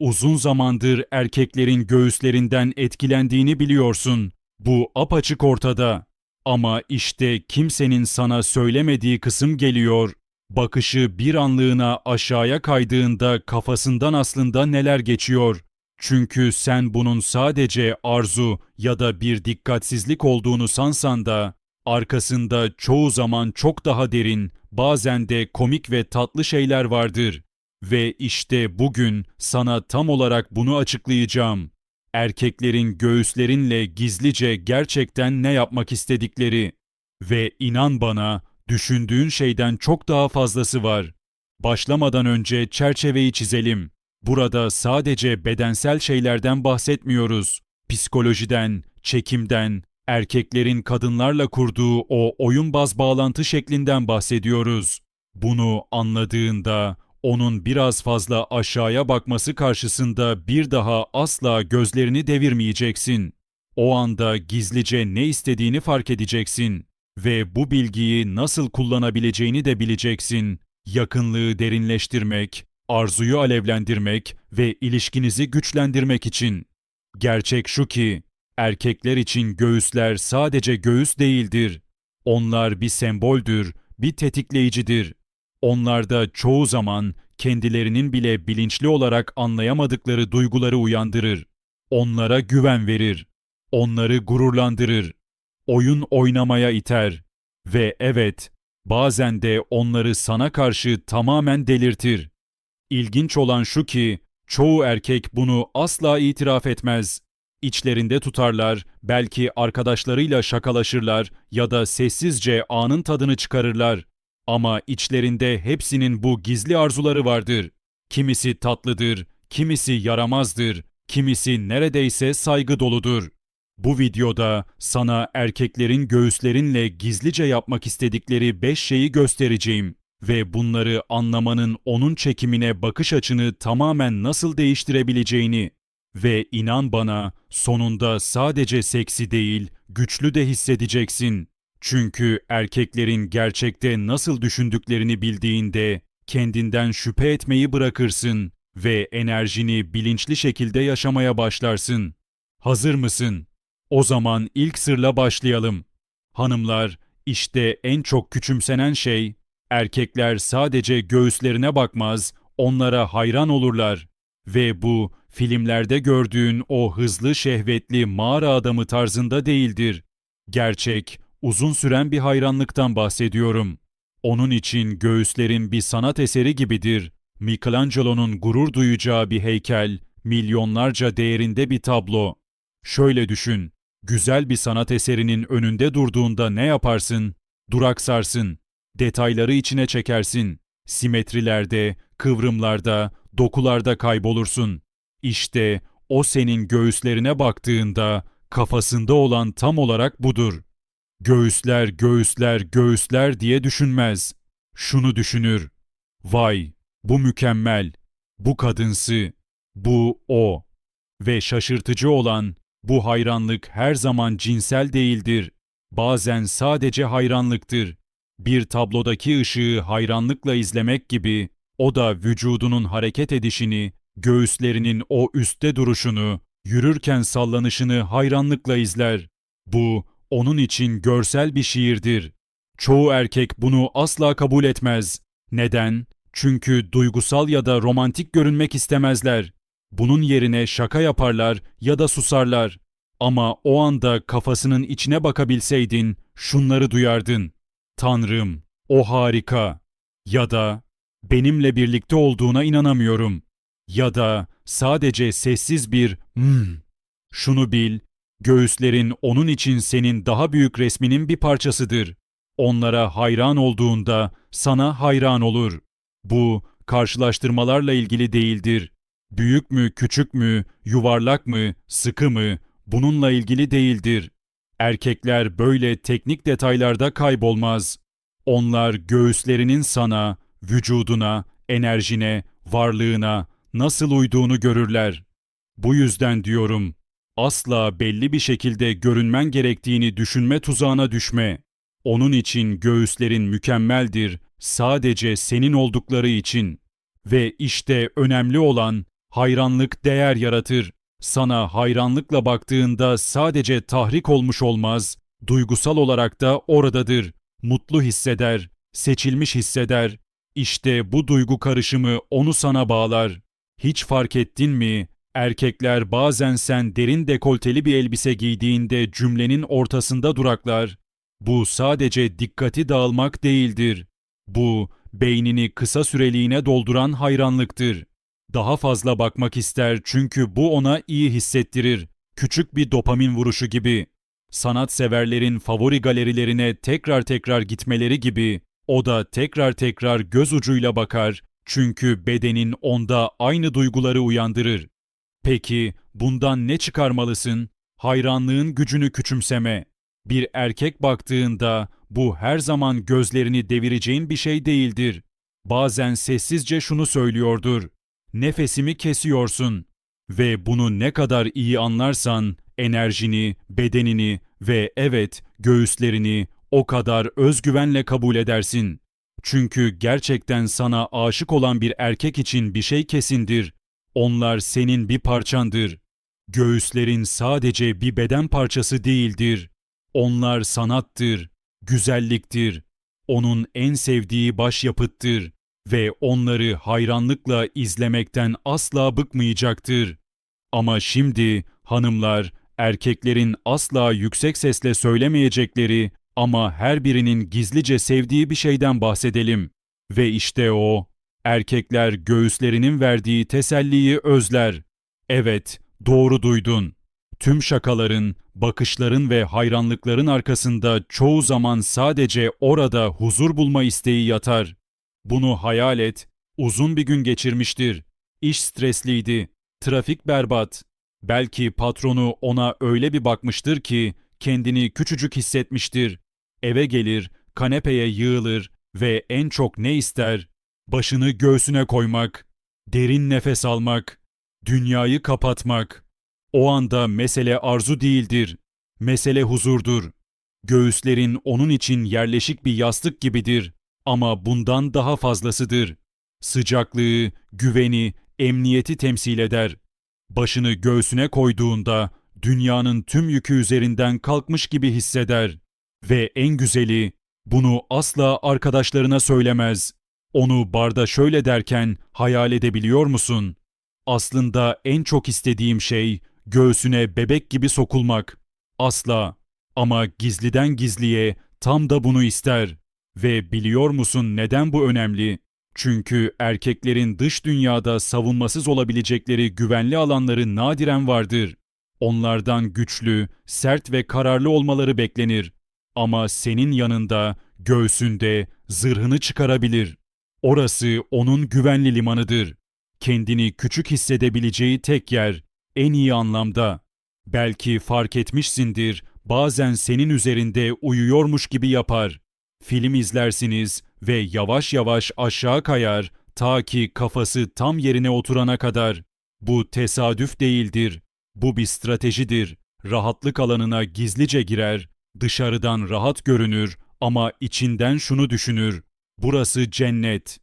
Uzun zamandır erkeklerin göğüslerinden etkilendiğini biliyorsun. Bu apaçık ortada. Ama işte kimsenin sana söylemediği kısım geliyor. Bakışı bir anlığına aşağıya kaydığında kafasından aslında neler geçiyor. Çünkü sen bunun sadece arzu ya da bir dikkatsizlik olduğunu sansan da arkasında çoğu zaman çok daha derin, bazen de komik ve tatlı şeyler vardır. Ve işte bugün sana tam olarak bunu açıklayacağım. Erkeklerin göğüslerinle gizlice gerçekten ne yapmak istedikleri. Ve inan bana, düşündüğün şeyden çok daha fazlası var. Başlamadan önce çerçeveyi çizelim. Burada sadece bedensel şeylerden bahsetmiyoruz. Psikolojiden, çekimden, erkeklerin kadınlarla kurduğu o oyunbaz bağlantı şeklinden bahsediyoruz. Bunu anladığında onun biraz fazla aşağıya bakması karşısında bir daha asla gözlerini devirmeyeceksin. O anda gizlice ne istediğini fark edeceksin ve bu bilgiyi nasıl kullanabileceğini de bileceksin. Yakınlığı derinleştirmek, arzuyu alevlendirmek ve ilişkinizi güçlendirmek için. Gerçek şu ki, erkekler için göğüsler sadece göğüs değildir. Onlar bir semboldür, bir tetikleyicidir. Onlarda çoğu zaman kendilerinin bile bilinçli olarak anlayamadıkları duyguları uyandırır. Onlara güven verir. Onları gururlandırır. Oyun oynamaya iter. Ve evet, bazen de onları sana karşı tamamen delirtir. İlginç olan şu ki, çoğu erkek bunu asla itiraf etmez. İçlerinde tutarlar, belki arkadaşlarıyla şakalaşırlar ya da sessizce anın tadını çıkarırlar. Ama içlerinde hepsinin bu gizli arzuları vardır. Kimisi tatlıdır, kimisi yaramazdır, kimisi neredeyse saygı doludur. Bu videoda sana erkeklerin göğüslerinle gizlice yapmak istedikleri 5 şeyi göstereceğim ve bunları anlamanın onun çekimine bakış açını tamamen nasıl değiştirebileceğini ve inan bana sonunda sadece seksi değil, güçlü de hissedeceksin. Çünkü erkeklerin gerçekte nasıl düşündüklerini bildiğinde kendinden şüphe etmeyi bırakırsın ve enerjini bilinçli şekilde yaşamaya başlarsın. Hazır mısın? O zaman ilk sırla başlayalım. Hanımlar, işte en çok küçümsenen şey, erkekler sadece göğüslerine bakmaz, onlara hayran olurlar. Ve bu, filmlerde gördüğün o hızlı şehvetli mağara adamı tarzında değildir. Gerçek, uzun süren bir hayranlıktan bahsediyorum. Onun için göğüslerin bir sanat eseri gibidir. Michelangelo'nun gurur duyacağı bir heykel, milyonlarca değerinde bir tablo. Şöyle düşün, güzel bir sanat eserinin önünde durduğunda ne yaparsın? Duraksarsın, detayları içine çekersin. Simetrilerde, kıvrımlarda, dokularda kaybolursun. İşte o senin göğüslerine baktığında kafasında olan tam olarak budur. Göğüsler, göğüsler, göğüsler diye düşünmez. Şunu düşünür. Vay, bu mükemmel, bu kadınsı, bu o. Ve şaşırtıcı olan, bu hayranlık her zaman cinsel değildir. Bazen sadece hayranlıktır. Bir tablodaki ışığı hayranlıkla izlemek gibi, o da vücudunun hareket edişini, göğüslerinin o üstte duruşunu, yürürken sallanışını hayranlıkla izler. Bu, onun için görsel bir şiirdir. Çoğu erkek bunu asla kabul etmez. Neden? Çünkü duygusal ya da romantik görünmek istemezler. Bunun yerine şaka yaparlar ya da susarlar. Ama o anda kafasının içine bakabilseydin şunları duyardın. Tanrım, o harika. Ya da benimle birlikte olduğuna inanamıyorum. Ya da sadece sessiz bir hmm. Şunu bil, göğüslerin onun için senin daha büyük resminin bir parçasıdır. Onlara hayran olduğunda sana hayran olur. Bu karşılaştırmalarla ilgili değildir. Büyük mü, küçük mü, yuvarlak mı, sıkı mı bununla ilgili değildir. Erkekler böyle teknik detaylarda kaybolmaz. Onlar göğüslerinin sana, vücuduna, enerjine, varlığına nasıl uyduğunu görürler. Bu yüzden diyorum, asla belli bir şekilde görünmen gerektiğini düşünme tuzağına düşme. Onun için göğüslerin mükemmeldir, sadece senin oldukları için. Ve işte önemli olan Hayranlık değer yaratır. Sana hayranlıkla baktığında sadece tahrik olmuş olmaz, duygusal olarak da oradadır. Mutlu hisseder, seçilmiş hisseder. İşte bu duygu karışımı onu sana bağlar. Hiç fark ettin mi? Erkekler bazen sen derin dekolteli bir elbise giydiğinde cümlenin ortasında duraklar. Bu sadece dikkati dağılmak değildir. Bu, beynini kısa süreliğine dolduran hayranlıktır. Daha fazla bakmak ister çünkü bu ona iyi hissettirir. Küçük bir dopamin vuruşu gibi. Sanatseverlerin favori galerilerine tekrar tekrar gitmeleri gibi o da tekrar tekrar göz ucuyla bakar çünkü bedenin onda aynı duyguları uyandırır. Peki bundan ne çıkarmalısın? Hayranlığın gücünü küçümseme. Bir erkek baktığında bu her zaman gözlerini devireceğin bir şey değildir. Bazen sessizce şunu söylüyordur. Nefesimi kesiyorsun. Ve bunu ne kadar iyi anlarsan enerjini, bedenini ve evet göğüslerini o kadar özgüvenle kabul edersin. Çünkü gerçekten sana aşık olan bir erkek için bir şey kesindir. Onlar senin bir parçandır. Göğüslerin sadece bir beden parçası değildir. Onlar sanattır, güzelliktir. Onun en sevdiği başyapıttır ve onları hayranlıkla izlemekten asla bıkmayacaktır. Ama şimdi hanımlar, erkeklerin asla yüksek sesle söylemeyecekleri ama her birinin gizlice sevdiği bir şeyden bahsedelim. Ve işte o, erkekler göğüslerinin verdiği teselliyi özler. Evet, doğru duydun. Tüm şakaların, bakışların ve hayranlıkların arkasında çoğu zaman sadece orada huzur bulma isteği yatar. Bunu hayal et, uzun bir gün geçirmiştir. İş stresliydi, trafik berbat. Belki patronu ona öyle bir bakmıştır ki kendini küçücük hissetmiştir. Eve gelir, kanepeye yığılır ve en çok ne ister? Başını göğsüne koymak, derin nefes almak, dünyayı kapatmak. O anda mesele arzu değildir, mesele huzurdur. Göğüslerin onun için yerleşik bir yastık gibidir ama bundan daha fazlasıdır. Sıcaklığı, güveni, emniyeti temsil eder. Başını göğsüne koyduğunda dünyanın tüm yükü üzerinden kalkmış gibi hisseder. Ve en güzeli, bunu asla arkadaşlarına söylemez. Onu barda şöyle derken hayal edebiliyor musun? Aslında en çok istediğim şey göğsüne bebek gibi sokulmak. Asla. Ama gizliden gizliye tam da bunu ister. Ve biliyor musun neden bu önemli? Çünkü erkeklerin dış dünyada savunmasız olabilecekleri güvenli alanları nadiren vardır. Onlardan güçlü, sert ve kararlı olmaları beklenir. Ama senin yanında, göğsünde zırhını çıkarabilir. Orası onun güvenli limanıdır. Kendini küçük hissedebileceği tek yer, en iyi anlamda. Belki fark etmişsindir, bazen senin üzerinde uyuyormuş gibi yapar. Film izlersiniz ve yavaş yavaş aşağı kayar ta ki kafası tam yerine oturana kadar. Bu tesadüf değildir. Bu bir stratejidir. Rahatlık alanına gizlice girer, dışarıdan rahat görünür ama içinden şunu düşünür. Burası cennet.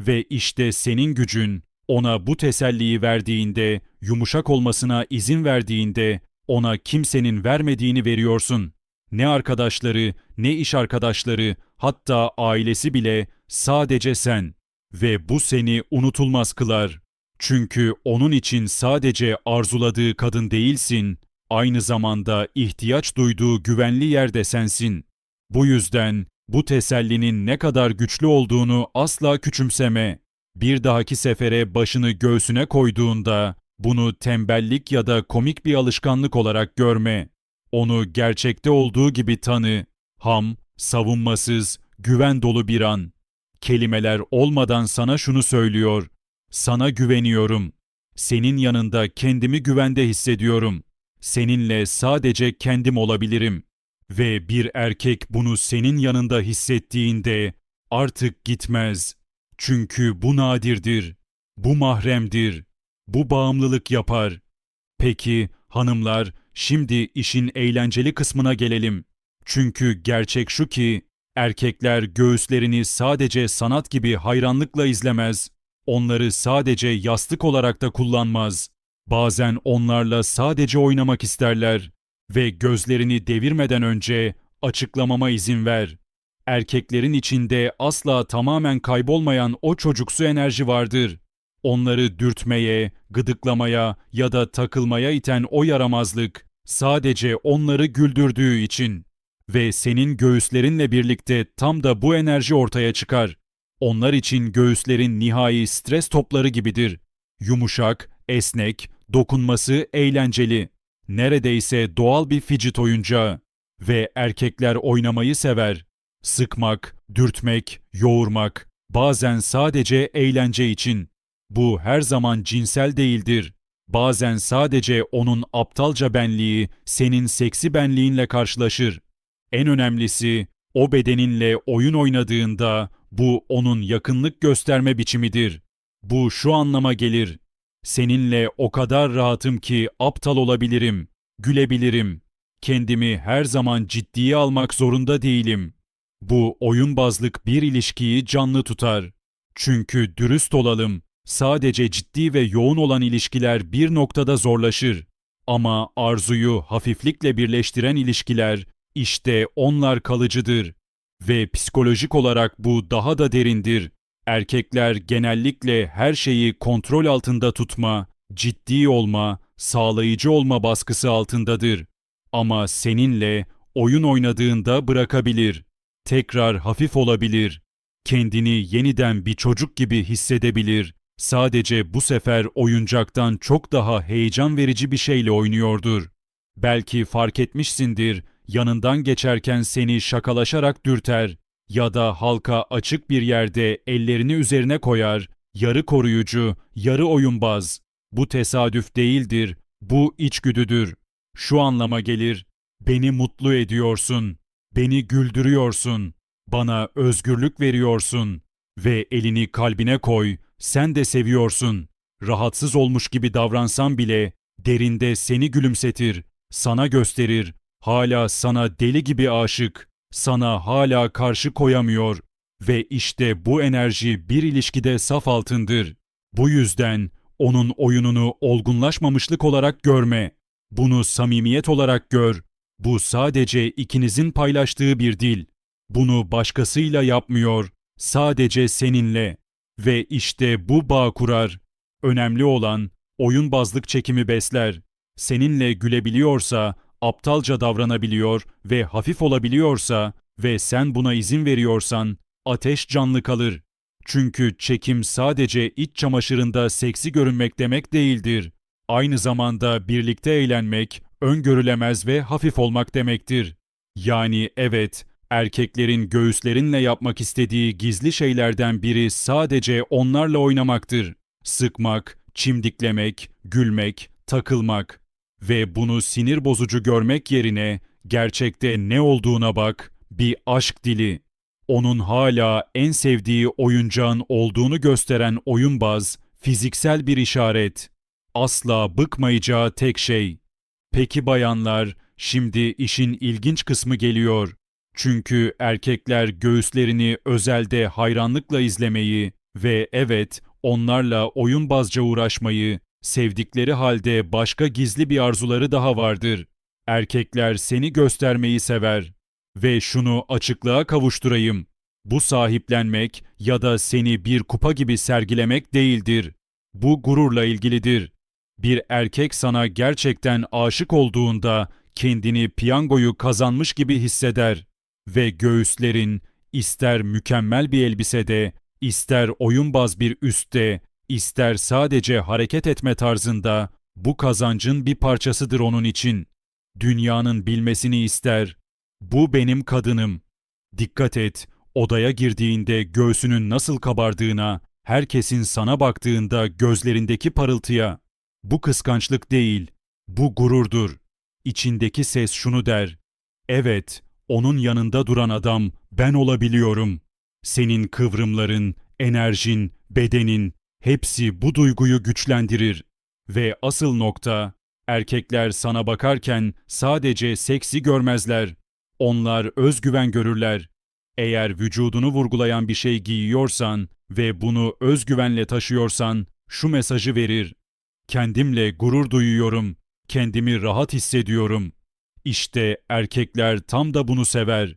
Ve işte senin gücün ona bu teselliyi verdiğinde, yumuşak olmasına izin verdiğinde ona kimsenin vermediğini veriyorsun. Ne arkadaşları, ne iş arkadaşları, hatta ailesi bile sadece sen. Ve bu seni unutulmaz kılar. Çünkü onun için sadece arzuladığı kadın değilsin, aynı zamanda ihtiyaç duyduğu güvenli yerde sensin. Bu yüzden bu tesellinin ne kadar güçlü olduğunu asla küçümseme. Bir dahaki sefere başını göğsüne koyduğunda bunu tembellik ya da komik bir alışkanlık olarak görme. Onu gerçekte olduğu gibi tanı. Ham, savunmasız, güven dolu bir an. Kelimeler olmadan sana şunu söylüyor. Sana güveniyorum. Senin yanında kendimi güvende hissediyorum. Seninle sadece kendim olabilirim. Ve bir erkek bunu senin yanında hissettiğinde artık gitmez. Çünkü bu nadirdir. Bu mahremdir. Bu bağımlılık yapar. Peki hanımlar, şimdi işin eğlenceli kısmına gelelim. Çünkü gerçek şu ki erkekler göğüslerini sadece sanat gibi hayranlıkla izlemez. Onları sadece yastık olarak da kullanmaz. Bazen onlarla sadece oynamak isterler ve gözlerini devirmeden önce açıklamama izin ver. Erkeklerin içinde asla tamamen kaybolmayan o çocuksu enerji vardır. Onları dürtmeye, gıdıklamaya ya da takılmaya iten o yaramazlık sadece onları güldürdüğü için ve senin göğüslerinle birlikte tam da bu enerji ortaya çıkar. Onlar için göğüslerin nihai stres topları gibidir. Yumuşak, esnek, dokunması eğlenceli. Neredeyse doğal bir fidget oyuncağı. Ve erkekler oynamayı sever. Sıkmak, dürtmek, yoğurmak, bazen sadece eğlence için. Bu her zaman cinsel değildir. Bazen sadece onun aptalca benliği senin seksi benliğinle karşılaşır. En önemlisi o bedeninle oyun oynadığında bu onun yakınlık gösterme biçimidir. Bu şu anlama gelir. Seninle o kadar rahatım ki aptal olabilirim, gülebilirim. Kendimi her zaman ciddiye almak zorunda değilim. Bu oyunbazlık bir ilişkiyi canlı tutar. Çünkü dürüst olalım, sadece ciddi ve yoğun olan ilişkiler bir noktada zorlaşır. Ama arzuyu hafiflikle birleştiren ilişkiler, işte onlar kalıcıdır. Ve psikolojik olarak bu daha da derindir. Erkekler genellikle her şeyi kontrol altında tutma, ciddi olma, sağlayıcı olma baskısı altındadır. Ama seninle oyun oynadığında bırakabilir. Tekrar hafif olabilir. Kendini yeniden bir çocuk gibi hissedebilir. Sadece bu sefer oyuncaktan çok daha heyecan verici bir şeyle oynuyordur. Belki fark etmişsindir, yanından geçerken seni şakalaşarak dürter ya da halka açık bir yerde ellerini üzerine koyar, yarı koruyucu, yarı oyunbaz. Bu tesadüf değildir, bu içgüdüdür. Şu anlama gelir, beni mutlu ediyorsun, beni güldürüyorsun, bana özgürlük veriyorsun ve elini kalbine koy, sen de seviyorsun. Rahatsız olmuş gibi davransan bile derinde seni gülümsetir, sana gösterir, hala sana deli gibi aşık, sana hala karşı koyamıyor ve işte bu enerji bir ilişkide saf altındır. Bu yüzden onun oyununu olgunlaşmamışlık olarak görme. Bunu samimiyet olarak gör. Bu sadece ikinizin paylaştığı bir dil. Bunu başkasıyla yapmıyor, sadece seninle. Ve işte bu bağ kurar. Önemli olan oyunbazlık çekimi besler. Seninle gülebiliyorsa, aptalca davranabiliyor ve hafif olabiliyorsa ve sen buna izin veriyorsan ateş canlı kalır. Çünkü çekim sadece iç çamaşırında seksi görünmek demek değildir. Aynı zamanda birlikte eğlenmek, öngörülemez ve hafif olmak demektir. Yani evet, erkeklerin göğüslerinle yapmak istediği gizli şeylerden biri sadece onlarla oynamaktır. Sıkmak, çimdiklemek, gülmek, takılmak ve bunu sinir bozucu görmek yerine gerçekte ne olduğuna bak, bir aşk dili. Onun hala en sevdiği oyuncağın olduğunu gösteren oyunbaz, fiziksel bir işaret. Asla bıkmayacağı tek şey. Peki bayanlar, şimdi işin ilginç kısmı geliyor. Çünkü erkekler göğüslerini özelde hayranlıkla izlemeyi ve evet onlarla oyunbazca uğraşmayı, sevdikleri halde başka gizli bir arzuları daha vardır. Erkekler seni göstermeyi sever. Ve şunu açıklığa kavuşturayım. Bu sahiplenmek ya da seni bir kupa gibi sergilemek değildir. Bu gururla ilgilidir. Bir erkek sana gerçekten aşık olduğunda kendini piyangoyu kazanmış gibi hisseder ve göğüslerin ister mükemmel bir elbisede, ister oyunbaz bir üstte, ister sadece hareket etme tarzında bu kazancın bir parçasıdır onun için. Dünyanın bilmesini ister. Bu benim kadınım. Dikkat et, odaya girdiğinde göğsünün nasıl kabardığına, herkesin sana baktığında gözlerindeki parıltıya. Bu kıskançlık değil, bu gururdur. İçindeki ses şunu der. Evet, onun yanında duran adam ben olabiliyorum. Senin kıvrımların, enerjin, bedenin hepsi bu duyguyu güçlendirir. Ve asıl nokta, erkekler sana bakarken sadece seksi görmezler. Onlar özgüven görürler. Eğer vücudunu vurgulayan bir şey giyiyorsan, ve bunu özgüvenle taşıyorsan şu mesajı verir. Kendimle gurur duyuyorum, kendimi rahat hissediyorum. İşte erkekler tam da bunu sever.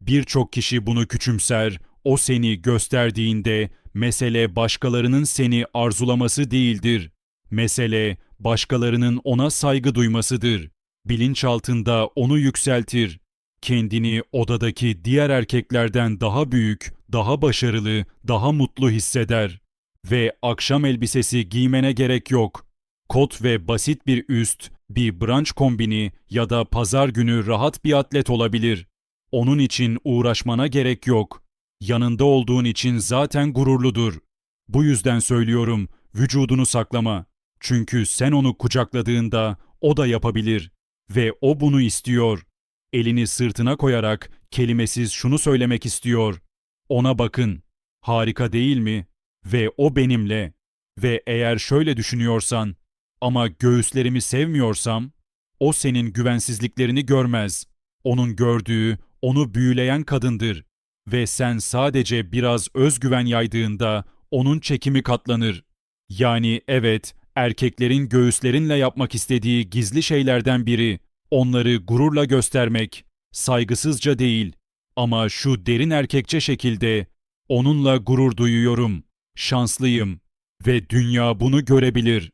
Birçok kişi bunu küçümser, o seni gösterdiğinde mesele başkalarının seni arzulaması değildir. Mesele başkalarının ona saygı duymasıdır. Bilinçaltında onu yükseltir. Kendini odadaki diğer erkeklerden daha büyük, daha başarılı, daha mutlu hisseder. Ve akşam elbisesi giymene gerek yok. Kot ve basit bir üst, bir brunch kombini ya da pazar günü rahat bir atlet olabilir. Onun için uğraşmana gerek yok. Yanında olduğun için zaten gururludur. Bu yüzden söylüyorum, vücudunu saklama. Çünkü sen onu kucakladığında o da yapabilir ve o bunu istiyor. Elini sırtına koyarak kelimesiz şunu söylemek istiyor. Ona bakın. Harika değil mi? Ve o benimle. Ve eğer şöyle düşünüyorsan ama göğüslerimi sevmiyorsam o senin güvensizliklerini görmez. Onun gördüğü, onu büyüleyen kadındır ve sen sadece biraz özgüven yaydığında onun çekimi katlanır. Yani evet, erkeklerin göğüslerinle yapmak istediği gizli şeylerden biri onları gururla göstermek, saygısızca değil ama şu derin erkekçe şekilde onunla gurur duyuyorum, şanslıyım ve dünya bunu görebilir.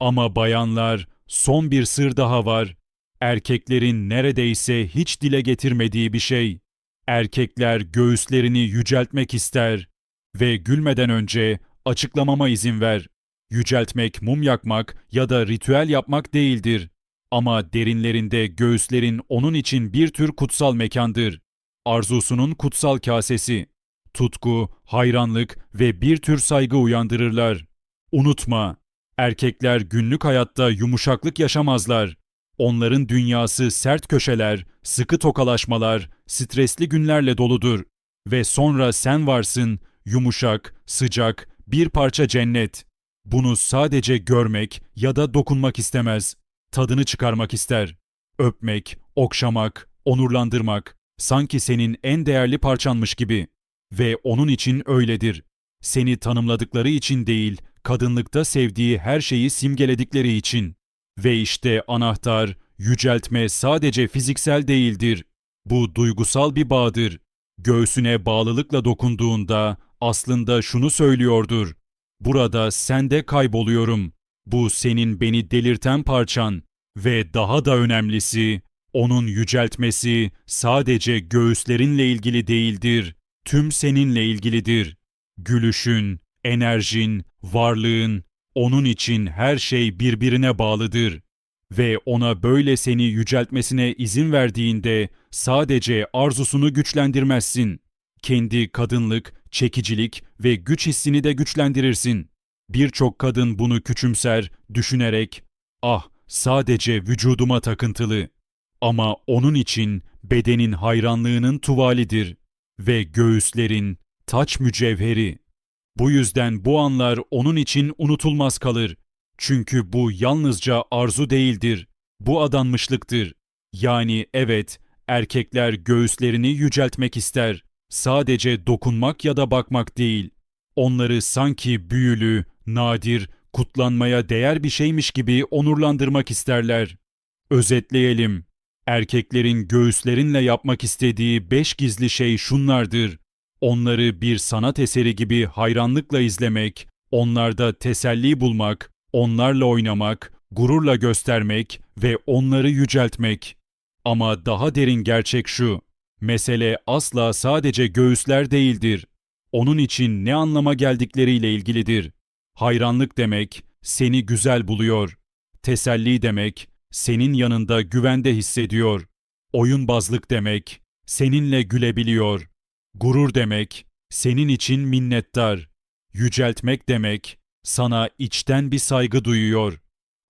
Ama bayanlar, son bir sır daha var. Erkeklerin neredeyse hiç dile getirmediği bir şey. Erkekler göğüslerini yüceltmek ister ve gülmeden önce açıklamama izin ver. Yüceltmek mum yakmak ya da ritüel yapmak değildir. Ama derinlerinde göğüslerin onun için bir tür kutsal mekandır. Arzusunun kutsal kasesi. Tutku, hayranlık ve bir tür saygı uyandırırlar. Unutma, erkekler günlük hayatta yumuşaklık yaşamazlar. Onların dünyası sert köşeler, sıkı tokalaşmalar, stresli günlerle doludur. Ve sonra sen varsın, yumuşak, sıcak, bir parça cennet. Bunu sadece görmek ya da dokunmak istemez. Tadını çıkarmak ister. Öpmek, okşamak, onurlandırmak, sanki senin en değerli parçanmış gibi. Ve onun için öyledir. Seni tanımladıkları için değil, kadınlıkta sevdiği her şeyi simgeledikleri için. Ve işte anahtar, yüceltme sadece fiziksel değildir. Bu duygusal bir bağdır. Göğsüne bağlılıkla dokunduğunda aslında şunu söylüyordur. Burada sende kayboluyorum. Bu senin beni delirten parçan ve daha da önemlisi onun yüceltmesi sadece göğüslerinle ilgili değildir. Tüm seninle ilgilidir. Gülüşün, enerjin, varlığın, onun için her şey birbirine bağlıdır. Ve ona böyle seni yüceltmesine izin verdiğinde sadece arzusunu güçlendirmezsin. Kendi kadınlık, çekicilik ve güç hissini de güçlendirirsin. Birçok kadın bunu küçümser, düşünerek, ah sadece vücuduma takıntılı. Ama onun için bedenin hayranlığının tuvalidir ve göğüslerin taç mücevheri. Bu yüzden bu anlar onun için unutulmaz kalır. Çünkü bu yalnızca arzu değildir. Bu adanmışlıktır. Yani evet, erkekler göğüslerini yüceltmek ister. Sadece dokunmak ya da bakmak değil. Onları sanki büyülü, nadir, kutlanmaya değer bir şeymiş gibi onurlandırmak isterler. Özetleyelim. Erkeklerin göğüslerinle yapmak istediği beş gizli şey şunlardır. Onları bir sanat eseri gibi hayranlıkla izlemek, onlarda teselli bulmak, onlarla oynamak, gururla göstermek ve onları yüceltmek. Ama daha derin gerçek şu. Mesele asla sadece göğüsler değildir. Onun için ne anlama geldikleriyle ilgilidir. Hayranlık demek seni güzel buluyor. Teselli demek senin yanında güvende hissediyor. Oyunbazlık demek seninle gülebiliyor. Gurur demek senin için minnettar. Yüceltmek demek sana içten bir saygı duyuyor.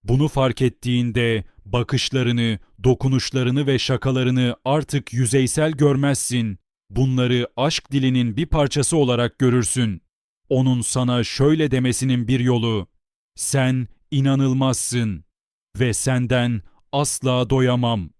Bunu fark ettiğinde bakışlarını, dokunuşlarını ve şakalarını artık yüzeysel görmezsin. Bunları aşk dilinin bir parçası olarak görürsün. Onun sana şöyle demesinin bir yolu. Sen inanılmazsın ve senden asla doyamam.